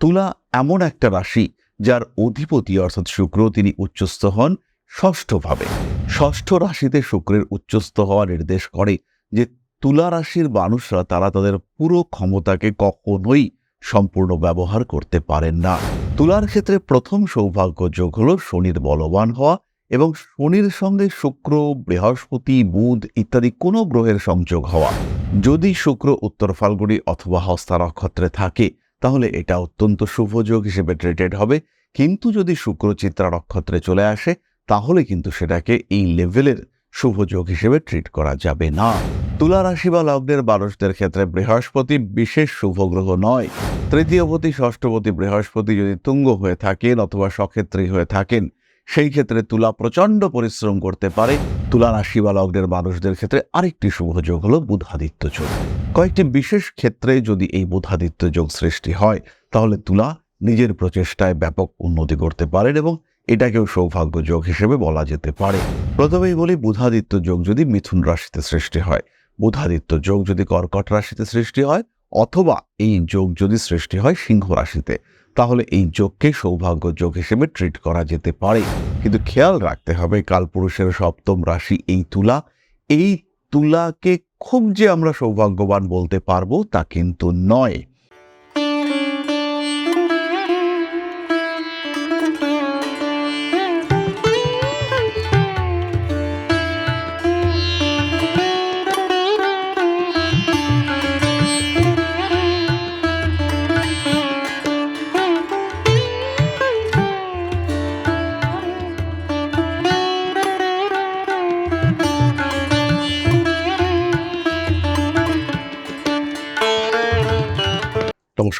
তুলা এমন একটা রাশি যার অধিপতি অর্থাৎ শুক্র তিনি উচ্চস্থ হন ষষ্ঠভাবে। ষষ্ঠ রাশিতে শুক্রের উচ্চস্থ হওয়া নির্দেশ করে যে তুলা রাশির মানুষরা তারা তাদের পুরো ক্ষমতাকে কখনোই সম্পূর্ণ ব্যবহার করতে পারেন না। তুলার ক্ষেত্রে প্রথম সৌভাগ্য যোগ হল শনির বলবান হওয়া এবং শনির সঙ্গে শুক্র, বৃহস্পতি, বুধ ইত্যাদি কোনো গ্রহের সংযোগ হওয়া। যদি শুক্র উত্তর ফাল্গুনি অথবা হস্তা নক্ষত্রে থাকে তাহলে এটা অত্যন্ত শুভযোগ হিসেবে ট্রেটেড হবে। কিন্তু যদি শুক্র চিত্রা নক্ষত্রে চলে আসে, তাহলে কিন্তু সেটাকে এই লেভেলের শুভযোগ হিসেবে ট্রিট করা যাবে না। তুলা রাশি বা লগ্নের মানুষদের ক্ষেত্রে বৃহস্পতি বিশেষ শুভ গ্রহ নয়। তৃতীয়পতি ষষ্ঠপতি বৃহস্পতি যদি তুঙ্গ হয়ে থাকেন অথবা সক্ষেত্রী হয়ে থাকেন সেই ক্ষেত্রে তুলা প্রচণ্ড পরিশ্রম করতে পারে। তুলা রাশি বা লগ্নের মানুষদের ক্ষেত্রে আরেকটি শুভ যোগ হল বুধাদিত্য যোগ। কয়েকটি বিশেষ ক্ষেত্রে যদি এই বুধাদিত্য যোগ সৃষ্টি হয়, তাহলে তুলা নিজের প্রচেষ্টায় ব্যাপক উন্নতি করতে পারেন এবং এটাকেও সৌভাগ্য যোগ হিসেবে বলা যেতে পারে। প্রথমেই বলি, বুধাদিত্য যোগ যদি মিথুন রাশিতে সৃষ্টি হয়, বুধাদিত্য যোগ যদি কর্কট রাশিতে সৃষ্টি হয় অথবা এই যোগ যদি সৃষ্টি হয় সিংহ রাশিতে, তাহলে এই যোগকে সৌভাগ্য যোগ হিসেবে ট্রিট করা যেতে পারে। কিন্তু খেয়াল রাখতে হবে কালপুরুষের সপ্তম রাশি এই তুলা। এই তুলাকে খুব যে আমরা সৌভাগ্যবান বলতে পারব তা কিন্তু নয়।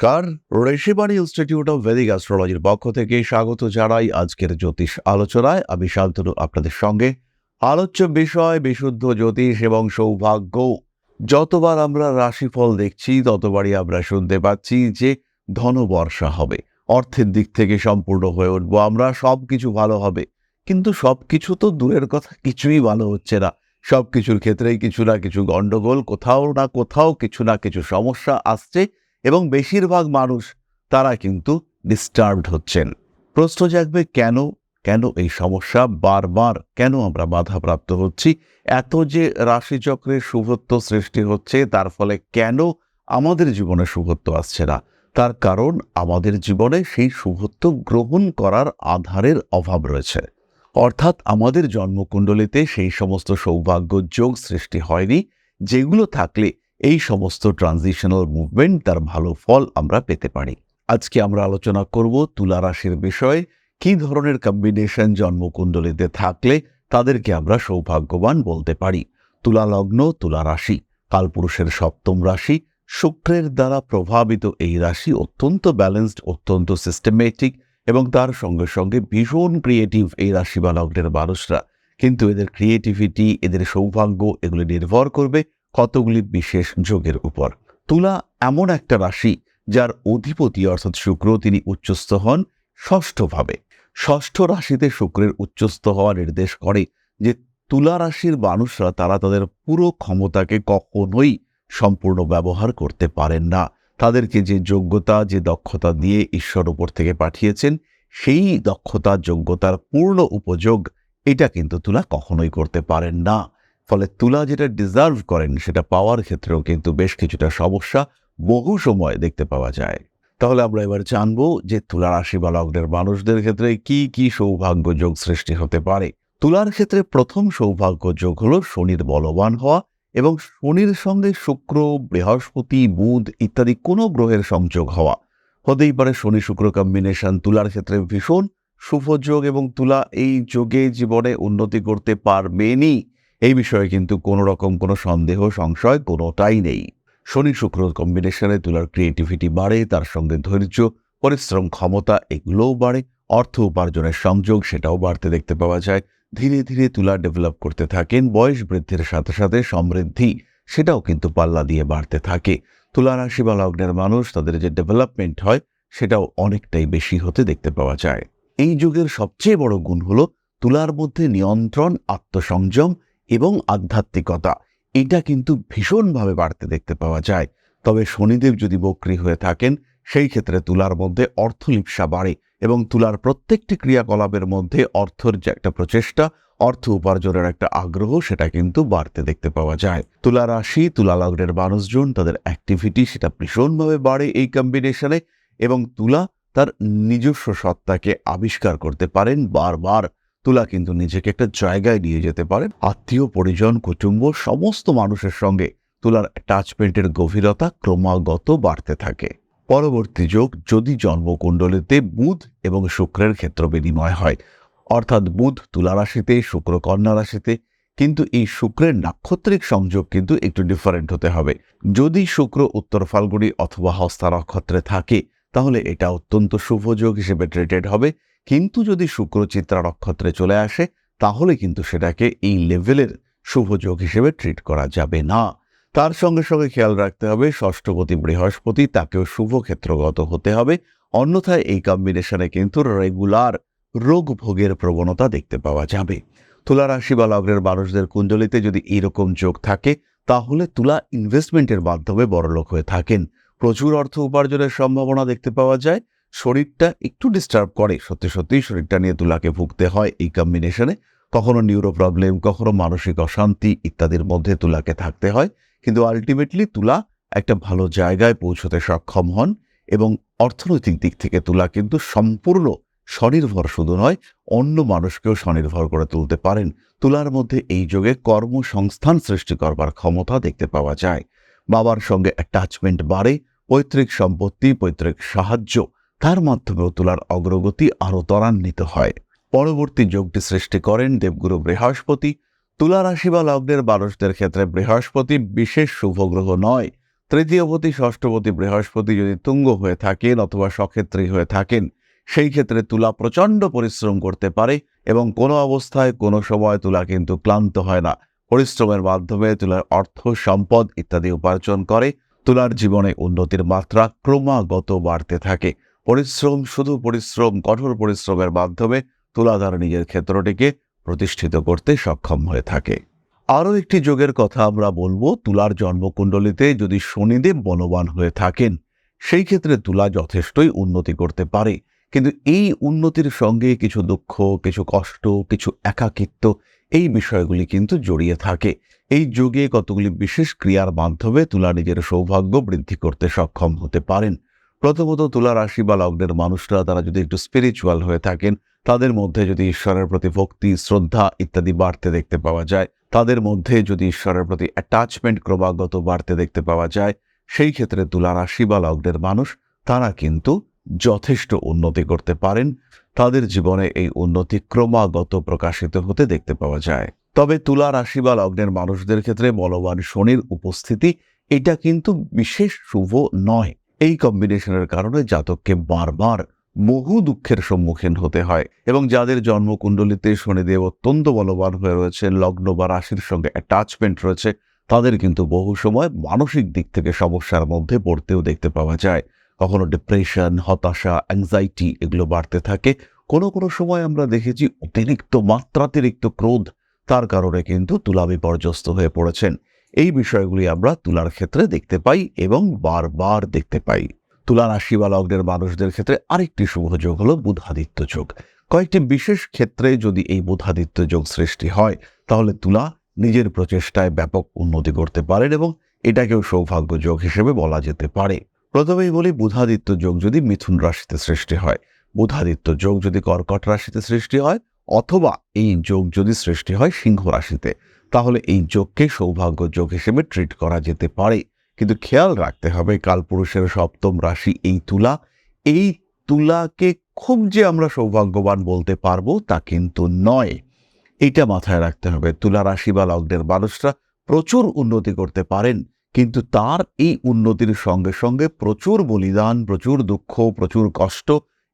নমস্কার। ঋষিবাণী ইনস্টিটিউট অফ ভেদিক অ্যাস্ট্রোলজির পক্ষ থেকে স্বাগত জানাই আজকের জ্যোতিষ আলোচনায়। আমি শান্তনু, আপনাদের সঙ্গে। আলোচ্য বিষয়, বিশুদ্ধ জ্যোতিষ এবং সৌভাগ্য। যতবার আমরা রাশিফল দেখছি, ততবারই আমরা শুনতে পাচ্ছি যে ধনবর্ষা হবে। অর্থের দিক থেকে সম্পূর্ণ হয়ে উঠবো আমরা সব কিছু ভালো হবে। কিন্তু সব কিছু তো দূরের কথা, কিছুই ভালো হচ্ছে না। সব কিছুর ক্ষেত্রেই কিছু না কিছু গণ্ডগোল, কোথাও না কোথাও কিছু না কিছু সমস্যা আসছে। এবং বেশিরভাগ মানুষ তারা কিন্তু ডিস্টার্বড হচ্ছেন। প্রশ্ন জাগবে, কেন? কেন এই সমস্যা? বারবার কেন আমরা বাধাপ্রাপ্ত হচ্ছি? এত যে রাশিচক্রের শুভত্ব সৃষ্টি হচ্ছে, তার ফলে কেন আমাদের জীবনে শুভত্ব আসছে না? তার কারণ আমাদের জীবনে সেই শুভত্ব গ্রহণ করার আধারের অভাব রয়েছে। অর্থাৎ আমাদের জন্মকুণ্ডলিতে সেই সমস্ত সৌভাগ্য যোগ সৃষ্টি হয়নি, যেগুলো থাকলে এই সমস্ত ট্রানজিশনাল মুভমেন্ট তার ভালো ফল আমরা পেতে পারি। আজকে আমরা আলোচনা করব তুলা রাশির বিষয়ে, কি ধরনের কম্বিনেশন জন্মকুণ্ডলিতে থাকলে তাদেরকে আমরা সৌভাগ্যবান বলতে পারি। তুলা লগ্ন, তুলা রাশি, কালপুরুষের সপ্তম রাশি, শুক্রের দ্বারা প্রভাবিত এই রাশি অত্যন্ত ব্যালেন্সড অত্যন্ত সিস্টেমেটিক এবং তার সঙ্গে সঙ্গে ভীষণ ক্রিয়েটিভ এই রাশি বা লগ্নের মানুষরা। কিন্তু এদের ক্রিয়েটিভিটি এদের সৌভাগ্য এগুলি নির্ভর করবে কতগুলি বিশেষ যোগের উপর। তুলা এমন একটা রাশি যার অধিপতি অর্থাৎ শুক্র তিনি উচ্চস্থ হন ষষ্ঠভাবে। ষষ্ঠ রাশিতে শুক্রের উচ্চস্থ হওয়া নির্দেশ করে যে তুলা রাশির মানুষরা তারা তাদের পুরো ক্ষমতাকে কখনোই সম্পূর্ণ ব্যবহার করতে পারেন না। তাদেরকে যে যোগ্যতা, যে দক্ষতা দিয়ে ঈশ্বর উপর থেকে পাঠিয়েছেন, সেই দক্ষতা, যোগ্যতার পূর্ণ উপযোগ এটা কিন্তু তুলা কখনোই করতে পারেন না। ফলে তুলা যেটা ডিজার্ভ করেন, সেটা পাওয়ার ক্ষেত্রেও কিন্তু বেশ কিছুটা সমস্যা বহু সময় দেখতে পাওয়া যায়। তাহলে আমরা এবার জানব যে তুলা রাশি বা লগ্নের মানুষদের ক্ষেত্রে কি কি সৌভাগ্য যোগ সৃষ্টি হতে পারে। তুলার ক্ষেত্রে প্রথম সৌভাগ্য যোগ হল শনির বলবান হওয়া এবং শনির সঙ্গে শুক্র, বৃহস্পতি, বুধ ইত্যাদি কোনো গ্রহের সংযোগ হওয়া। হতেই পারে শনি শুক্র কম্বিনেশন তুলার ক্ষেত্রে ভীষণ শুভ যোগ এবং তুলা এই যোগে জীবনে উন্নতি করতে পারবেনই। এই বিষয়ে কিন্তু কোনো রকম কোনো সন্দেহ, সংশয় কোনোটাই নেই। শনি শুক্র কম্বিনেশনে তুলার ক্রিয়েটিভিটি বাড়ে, তার সঙ্গে ধৈর্য, পরিশ্রম ক্ষমতা এগুলোও বাড়ে, অর্থ উপার্জনের সংযোগ সেটাও বাড়তে দেখতে পাওয়া যায়। ধীরে ধীরে তুলা ডেভেলপ করতে থাকেন, বয়স বৃদ্ধির সাথে সাথে সমৃদ্ধি সেটাও কিন্তু পাল্লা দিয়ে বাড়তে থাকে। তুলা রাশি বা লগ্নের মানুষ, তাদের যে ডেভেলপমেন্ট হয় সেটাও অনেকটাই বেশি হতে দেখতে পাওয়া যায়। এই যুগের সবচেয়ে বড় গুণ হল তুলার মধ্যে নিয়ন্ত্রণ, আত্মসংযম এবং আধ্যাত্মিকতা। এটা কিন্তু ভীষণভাবে বাড়তে দেখতে পাওয়া যায়। তবে শনিদেব যদি বক্রী হয়ে থাকেন, সেই ক্ষেত্রে তুলার মধ্যে অর্থলিপ্সা বাড়ে এবং তুলার প্রত্যেকটি ক্রিয়াকলাপের মধ্যে অর্থের যে একটা প্রচেষ্টা, অর্থ উপার্জনের একটা আগ্রহ, সেটা কিন্তু বাড়তে দেখতে পাওয়া যায়। তুলা রাশি, তুলা লগ্নের মানুষজন, তাদের অ্যাক্টিভিটি সেটা ভীষণভাবে বাড়ে এই কম্বিনেশনে এবং তুলা তার নিজস্ব সত্তাকে আবিষ্কার করতে পারেন বারবার। তুলা কিন্তু নিজেকে একটা জায়গায় নিয়ে যেতে পারেন আত্মীয়, পরিজন, কুটুম্ব, সমস্ত মানুষের সঙ্গে তুলার অ্যাটাচমেন্টের গভীরতা ক্রমাগত বাড়তে থাকে। পরবর্তী যোগ যদি জন্মকুণ্ডলিতে বুধ এবং শুক্রের ক্ষেত্র বিনিময় হয়, অর্থাৎ বুধ তুলা রাশিতে, শুক্র কন্যা রাশিতে, কিন্তু এই শুক্রের নাক্ষত্রিক সংযোগ কিন্তু একটু ডিফারেন্ট হতে হবে। যদি শুক্র উত্তর ফাল্গুনি অথবা হস্তা নক্ষত্রে থাকে, তাহলে এটা অত্যন্ত শুভ যোগ হিসেবে ট্রেটেড হবে। কিন্তু যদি শুক্র চিত্রা নক্ষত্রে চলে আসে, তাহলে কিন্তু সেটাকে এই লেভেলের শুভ যোগ হিসেবে ট্রিট করা যাবে না। তার সঙ্গে সঙ্গে খেয়াল রাখতে হবে, ষষ্ঠপতি বৃহস্পতি তাকেও শুভ ক্ষেত্রগত হতে হবে। অন্যথায় এই কম্বিনেশনে কিন্তু রেগুলার রোগ ভোগের প্রবণতা দেখতে পাওয়া যাবে। তুলা রাশি বা লগ্নের মানুষদের কুণ্ডলিতে যদি এরকম যোগ থাকে, তাহলে তুলা ইনভেস্টমেন্টের মাধ্যমে বড়লোক হয়ে থাকেন। প্রচুর অর্থ উপার্জনের সম্ভাবনা দেখতে পাওয়া যায়। শরীরটা একটু ডিস্টার্ব করে। সত্যি সত্যিই শরীরটা নিয়ে তুলাকে ভুগতে হয় এই কম্বিনেশনে কখনো নিউরো প্রবলেম কখনো মানসিক অশান্তি ইত্যাদির মধ্যে তুলাকে থাকতে হয়। কিন্তু আলটিমেটলি তুলা একটা ভালো জায়গায় পৌঁছতে সক্ষম হন এবং অর্থনৈতিক দিক থেকে তুলা কিন্তু সম্পূর্ণ স্বনির্ভর শুধু নয়, অন্য মানুষকেও স্বনির্ভর করে তুলতে পারেন। তুলার মধ্যে এই যোগে কর্মসংস্থান সৃষ্টি করবার ক্ষমতা দেখতে পাওয়া যায়। বাবার সঙ্গে অ্যাটাচমেন্ট বাড়ে, পৈতৃক সম্পত্তি, পৈতৃক সাহায্য তার মাধ্যমেও তুলার অগ্রগতি আরও ত্বরান্বিত হয়। পরবর্তী যোগটি সৃষ্টি করেন দেবগুরু বৃহস্পতি। তুলা রাশি বা লগ্নের মানুষদের ক্ষেত্রে বৃহস্পতি বিশেষ শুভ গ্রহ নয়। তৃতীয়পতি, ষষ্ঠপতি বৃহস্পতি যদি তুঙ্গ হয়ে থাকেন অথবা সক্ষেত্রী হয়ে থাকেন, সেই ক্ষেত্রে তুলা প্রচণ্ড পরিশ্রম করতে পারে এবং কোনো অবস্থায় কোনো সময় তুলা কিন্তু ক্লান্ত হয় না। পরিশ্রমের মাধ্যমে তুলার অর্থ, সম্পদ ইত্যাদি উপার্জন করে। তুলার জীবনে উন্নতির মাত্রা ক্রমাগত বাড়তে থাকে। পরিশ্রম, শুধু পরিশ্রম, কঠোর পরিশ্রমের মাধ্যমে তুলাধার নিজের ক্ষেত্রটিকে প্রতিষ্ঠিত করতে সক্ষম হয়ে থাকে। আরও একটি যোগের কথা আমরা বলব, তুলার জন্মকুণ্ডলিতে যদি শনিদেব বলবান হয়ে থাকেন, সেই ক্ষেত্রে তুলা যথেষ্টই উন্নতি করতে পারে। কিন্তু এই উন্নতির সঙ্গে কিছু দুঃখ, কিছু কষ্ট, কিছু একাকিত্ব, এই বিষয়গুলি কিন্তু জড়িয়ে থাকে। এই যোগে কতগুলি বিশেষ ক্রিয়ার মাধ্যমে তুলা নিজের সৌভাগ্য বৃদ্ধি করতে সক্ষম হতে পারেন প্রথমত তুলা রাশি বা লগ্নের মানুষরা, তারা যদি একটু স্পিরিচুয়াল হয়ে থাকেন, তাদের মধ্যে যদি ঈশ্বরের প্রতি ভক্তি, শ্রদ্ধা ইত্যাদি বাড়তে দেখতে পাওয়া যায়, তাদের মধ্যে যদি ঈশ্বরের প্রতি অ্যাটাচমেন্ট ক্রমাগত বাড়তে দেখতে পাওয়া যায়, সেই ক্ষেত্রে তুলা রাশি বা লগ্নের মানুষ, তারা কিন্তু যথেষ্ট উন্নতি করতে পারেন। তাদের জীবনে এই উন্নতি ক্রমাগত প্রকাশিত হতে দেখতে পাওয়া যায়। তবে তুলা রাশি বা লগ্নের মানুষদের ক্ষেত্রে বলবান শনির উপস্থিতি, এটা কিন্তু বিশেষ শুভ নয়। এই কম্বিনেশনের কারণে জাতককে বারবার বহু দুঃখের সম্মুখীন হতে হয় এবং যাদের জন্মকুণ্ডলিতে শনিদেব অত্যন্ত বলবান হয়ে রয়েছে, লগ্ন বা রাশির সঙ্গে অ্যাটাচমেন্ট রয়েছে, তাদের কিন্তু বহু সময় মানসিক দিক থেকে সমস্যার মধ্যে পড়তেও দেখতে পাওয়া যায়। কখনো ডিপ্রেশন হতাশা অ্যাংজাইটি এগুলো বাড়তে থাকে। কোনো কোনো সময় আমরা দেখেছি অতিরিক্ত মাত্রাতিরিক্ত ক্রোধ, তার কারণে কিন্তু তুলা বিপর্যস্ত হয়ে পড়েছেন। এই বিষয়গুলি আমরা তুলার ক্ষেত্রে দেখতে পাই এবং বারবার দেখতে পাই। তুলা রাশি বা লগ্নের মানুষদের ক্ষেত্রে আরেকটি শুভ যোগ হলো বুধাদিত্য যোগ। কয়েকটি বিশেষ ক্ষেত্রে যদি এই বুধাদিত্য যোগ সৃষ্টি হয়, তাহলে তুলা নিজের প্রচেষ্টায় ব্যাপক উন্নতি করতে পারেন এবং এটাকেও সৌভাগ্য যোগ হিসেবে বলা যেতে পারে। প্রথমেই বলি, বুধাদিত্য যোগ যদি মিথুন রাশিতে সৃষ্টি হয়, বুধাদিত্য যোগ যদি কর্কট রাশিতে সৃষ্টি হয় অথবা এই যোগ যদি সৃষ্টি হয় সিংহ রাশিতে তাহলে এই যোগকে সৌভাগ্য যোগ হিসেবে ট্রিট করা যেতে পারে। কিন্তু খেয়াল রাখতে হবে, কালপুরুষের সপ্তম রাশি এই তুলা। এই তুলাকে খুব যে আমরা সৌভাগ্যবান বলতে পারব তা কিন্তু নয়। এটা মাথায় রাখতে হবে, তুলা রাশি বা লগ্নের মানুষরা প্রচুর উন্নতি করতে পারেন, কিন্তু তার এই উন্নতির সঙ্গে সঙ্গে প্রচুর বলিদান, প্রচুর দুঃখ, প্রচুর কষ্ট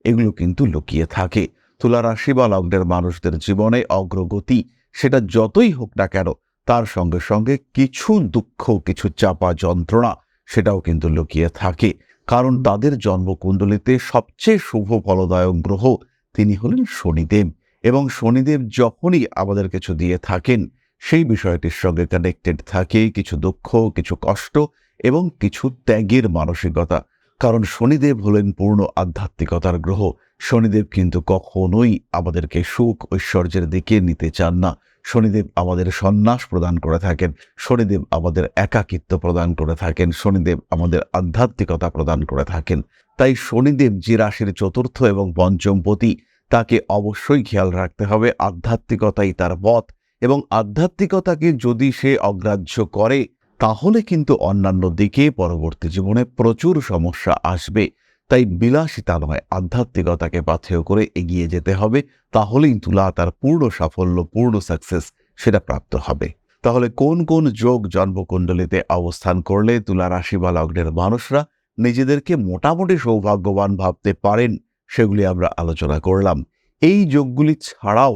এগুলো কিন্তু লুকিয়ে থাকে। তুলা রাশি বা লগ্নের মানুষদের জীবনে অগ্রগতি সেটা যতই হোক না কেন, তার সঙ্গে সঙ্গে কিছু দুঃখ, কিছু চাপা যন্ত্রণা সেটাও কিন্তু লুকিয়ে থাকে। কারণ তাদের জন্মকুণ্ডলিতে সবচেয়ে শুভ ফলদায়ক গ্রহ তিনি হলেন শনিদেব এবং শনিদেব যখনই আমাদের কিছু দিয়ে থাকেন, সেই বিষয়টির সঙ্গে কানেক্টেড থাকে কিছু দুঃখ, কিছু কষ্ট এবং কিছু ত্যাগের মানসিকতা। কারণ শনিদেব হলেন পূর্ণ আধ্যাত্মিকতার গ্রহ। শনিদেব কিন্তু কখনোই আমাদেরকে সুখ ঐশ্বর্যের দিকে নিতে চান না। শনিদেব আমাদের সন্ন্যাস প্রদান করে থাকেন। শনিদেব আমাদের একাকিত্ব প্রদান করে থাকেন। শনিদেব আমাদের আধ্যাত্মিকতা প্রদান করে থাকেন। তাই শনিদেব যে রাশির চতুর্থ এবং পঞ্চমপতি তাকে অবশ্যই খেয়াল রাখতে হবে। আধ্যাত্মিকতাই তার পথ এবং আধ্যাত্মিকতাকে যদি সে অগ্রাহ্য করে তাহলে কিন্তু অন্যান্য দিকে পরবর্তী জীবনে প্রচুর সমস্যা আসবে। তাই বিলাসিতা নয় আধ্যাত্মিকতাকে পাথেয় করে এগিয়ে যেতে হবে। তাহলেই তুলা তার পূর্ণ সাফল্য, পূর্ণ সাকসেস সেটা প্রাপ্ত হবে। তাহলে কোন কোন যোগ জন্মকুণ্ডলিতে অবস্থান করলে তুলা রাশি বা লগ্নের মানুষরা নিজেদেরকে মোটামুটি সৌভাগ্যবান ভাবতে পারেন, সেগুলি আমরা আলোচনা করলাম। এই যোগগুলি ছাড়াও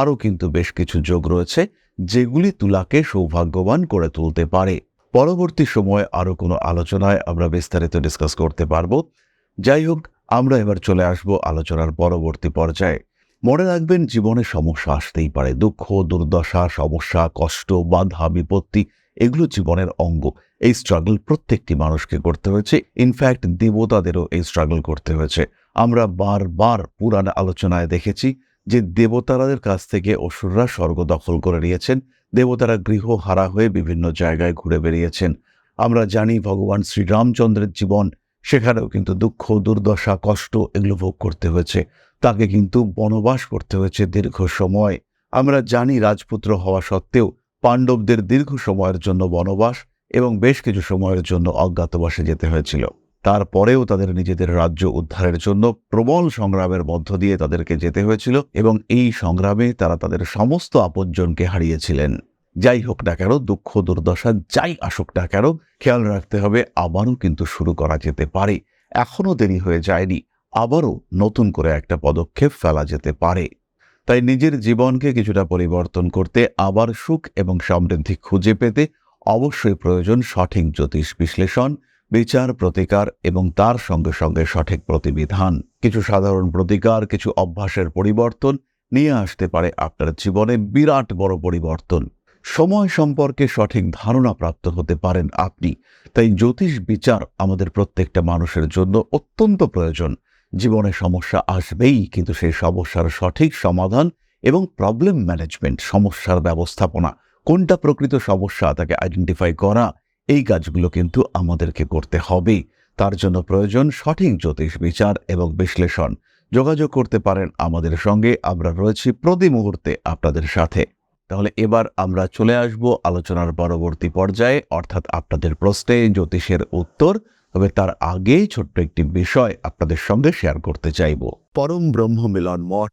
আরও কিন্তু বেশ কিছু যোগ রয়েছে, যেগুলি তুলাকে সৌভাগ্যবান করে তুলতে পারে। পরবর্তী সময়ে আরও কোনো আলোচনায় আমরা বিস্তারিত ডিসকাস করতে পারব। যাই হোক, আমরা এবার চলে আসব আলোচনার পরবর্তী পর্যায়ে। মনে রাখবেন, জীবনে সমস্যা আসতেই পারে। দুঃখ, দুর্দশা, সমস্যা, কষ্ট, বাধা, বিপত্তি, এগুলো জীবনের অঙ্গ। এই স্ট্রাগল প্রত্যেকটি মানুষকে করতে হয়েছে। ইনফ্যাক্ট দেবতাদেরও এই স্ট্রাগল করতে হয়েছে। আমরা বারবার পুরান আলোচনায় দেখেছি যে দেবতারাদের কাছ থেকে অসুররা স্বর্গ দখল করে নিয়েছেন, দেবতারা গৃহ হারা হয়ে বিভিন্ন জায়গায় ঘুরে বেরিয়েছেন আমরা জানি ভগবান শ্রীরামচন্দ্রের জীবন, সেখানেও কিন্তু দুঃখ, দুর্দশা, কষ্ট এগুলো ভোগ করতে হয়েছে। তাকে কিন্তু বনবাস করতে হয়েছে দীর্ঘ সময়। আমরা জানি রাজপুত্র হওয়া সত্ত্বেও পাণ্ডবদের দীর্ঘ সময়ের জন্য বনবাস এবং বেশ কিছু সময়ের জন্য অজ্ঞাতবাসে যেতে হয়েছিল। তারপরেও তাদের নিজেদের রাজ্য উদ্ধারের জন্য প্রবল সংগ্রামের মধ্য দিয়ে তাদেরকে যেতে হয়েছিল এবং এই সংগ্রামে তারা তাদের সমস্ত আপনজনকে হারিয়েছিলেন। যাই হোক না কেন, দুঃখ দুর্দশা যাই আসুক না কেন, খেয়াল রাখতে হবে আবারও কিন্তু শুরু করা যেতে পারে। এখনও দেরি হয়ে যায়নি, আবারও নতুন করে একটা পদক্ষেপ ফেলা যেতে পারে। তাই নিজের জীবনকে কিছুটা পরিবর্তন করতে, আবার সুখ এবং সমৃদ্ধি খুঁজে পেতে অবশ্যই প্রয়োজন সঠিক জ্যোতিষ বিশ্লেষণ বিচার, প্রতিকার এবং তার সঙ্গে সঙ্গে সঠিক প্রতিবিধান। কিছু সাধারণ প্রতিকার, কিছু অভ্যাসের পরিবর্তন নিয়ে আসতে পারে আপনার জীবনে বিরাট বড় পরিবর্তন। সময় সম্পর্কে সঠিক ধারণা প্রাপ্ত হতে পারেন আপনি। তাই জ্যোতিষ বিচার আমাদের প্রত্যেকটা মানুষের জন্য অত্যন্ত প্রয়োজন। জীবনে সমস্যা আসবেই, কিন্তু সেই সমস্যার সঠিক সমাধান এবং প্রবলেম ম্যানেজমেন্ট সমস্যার ব্যবস্থাপনা, কোনটা প্রকৃত সমস্যা তাকে আইডেন্টিফাই করা এই কাজগুলো কিন্তু আমাদেরকে করতে হবে তার জন্য প্রয়োজন সঠিক জ্যোতিষ বিচার এবং বিশ্লেষণ। যোগাযোগ করতে পারেন আমাদের সঙ্গে। আমরা রয়েছি প্রতি মুহূর্তে আপনাদের সাথে। তাহলে এবার আমরা চলে আসব আলোচনার পরবর্তী পর্যায়ে, অর্থাৎ আপনাদের প্রশ্নে জ্যোতিষের উত্তর, তবে তার আগেই ছোট্ট একটি বিষয় আপনাদের সঙ্গে শেয়ার করতে চাইব। পরম ব্রহ্ম মিলন মঠ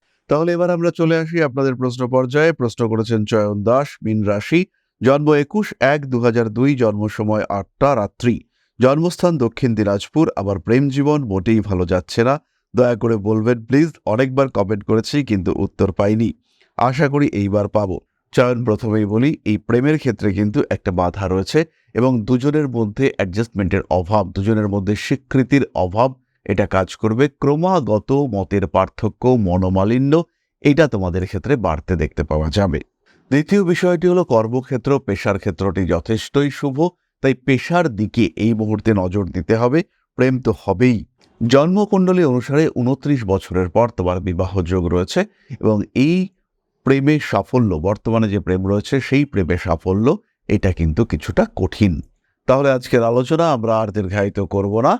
তাহলে এবার আমরা চলে আসি আপনাদের প্রশ্ন পর্যায়ে। প্রশ্ন করেছেন চয়ন দাস, মিন রাশি। জন্ম একুশ এক দু দুই, জন্ম সময় আটটা রাত্রি। জন্মস্থান দক্ষিণ দিনাজপুর। আবার প্রেম জীবন মোটেই ভালো যাচ্ছে না। দয়া করে বলবেন প্লিজ অনেকবার কমেন্ট করেছি কিন্তু উত্তর পাইনি। আশা করি এইবার পাবো। চয়ন প্রথমেই বলি, এই প্রেমের ক্ষেত্রে কিন্তু একটা বাধা রয়েছে এবং দুজনের মধ্যে অ্যাডজাস্টমেন্টের অভাব, দুজনের মধ্যে স্বীকৃতির অভাব এটা কাজ করবে। ক্রমাগত মতের পার্থক্য, মনোমালিন্য, এটা তোমাদের ক্ষেত্রে বাড়তে দেখতে পাওয়া যাবে। দ্বিতীয় বিষয়টি হলো কর্মক্ষেত্র, পেশার ক্ষেত্রটি যথেষ্টই শুভ, তাই পেশার দিকে এই মুহূর্তে নজর দিতে হবে, প্রেম তো হবেই। জন্মকুণ্ডলী অনুসারে উনত্রিশ বছরের পর তোমার বিবাহ যোগ রয়েছে এবং এই প্রেমের সাফল্য, বর্তমানে যে প্রেম রয়েছে সেই প্রেমের সাফল্য, এটা কিন্তু কিছুটা কঠিন। তাহলে আজকের আলোচনা আমরা আর দীর্ঘায়িত করব না।